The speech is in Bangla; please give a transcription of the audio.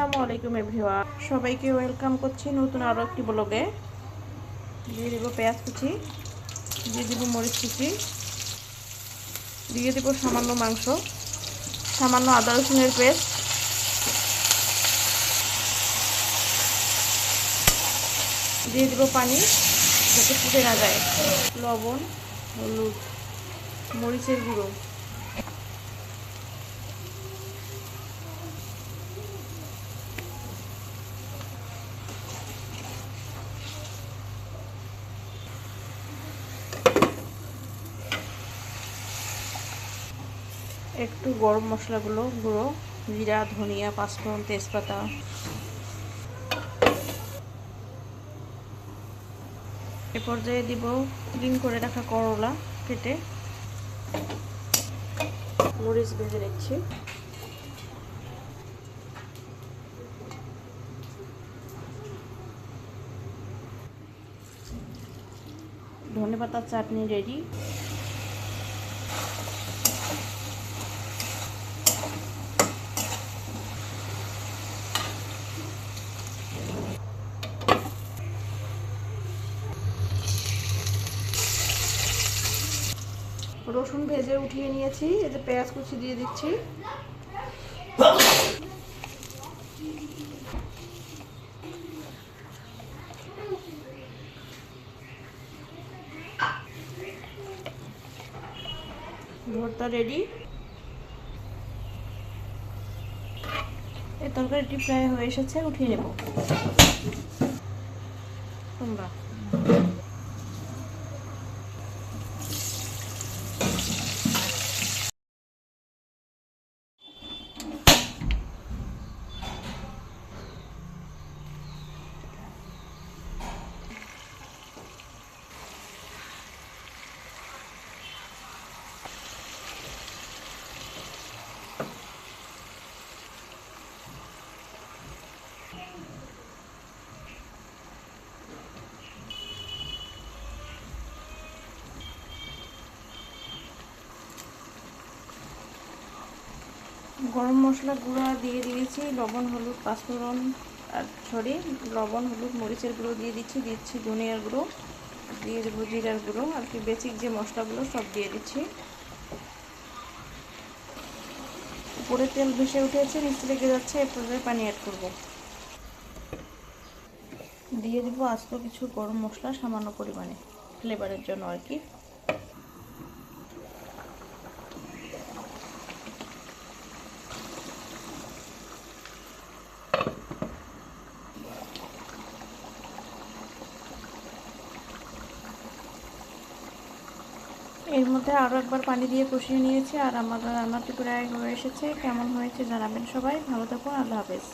আসসালামু আলাইকুম এভরিওয়া সবাইকে ওয়েলকাম করছি নতুন আরও একটি ব্লগে। দিয়ে দেবো পেঁয়াজ কুচি, দিয়ে দেবো মরিচ কুচি, দিয়ে দেবো সামান্য মাংস, সামান্য আদা রসুনের পেস্ট। দিয়ে দেবো পানি, যাতে ফুটে না যায়। লবণ, হলুদ, মরিচের গুঁড়ো। একটু গরম মশলাগুলো গুঁড়ো, জিরা, ধনিয়া, পাঁচফোড়ন, তেজপাতা। এ পর্যায়ে দিব ক্লিন করে রাখা করলা কেটে মরিচ ভেজে নিচ্ছি। ধনে পাতার চাটনি রেডি। রসুন ভেজে উঠিয়ে নিয়েছি, এই যে পেঁয়াজ কুচি দিয়ে দিচ্ছি। ভর্তা রেডি এই তরকারিটি প্রায় হয়ে এসেছে, উঠিয়ে নেব। গরম মশলা গুঁড়া দিয়ে দিয়েছি, লবণ, হলুদ, পাঁচফোড়ন, আর সরি, লবণ, হলুদ, মরিচের গুঁড়ো দিয়ে দিচ্ছি দিচ্ছি ধনিয়ার গুঁড়ো, দিয়ে দেবো জিরার গুঁড়ো, আর কি বেসিক যে মশলাগুলো সব দিয়ে দিচ্ছি। উপরে তেল ভেসে উঠেছে, নিচে লেগে যাচ্ছে এ পর্যায়ে পানি অ্যাড করব। দিয়ে দেবো আস্ত কিছু গরম মশলা সামান্য পরিমাণে ফ্লেভারের জন্য আর কি। এর মধ্যে আরও একবার পানি দিয়ে কষিয়ে নিয়েছি, আর আমাদের রান্নাটি প্রায় হয়ে এসেছে। কেমন হয়েছে জানাবেন সবাই। ভালো থাকুন, আল্লাহ হাফেজ।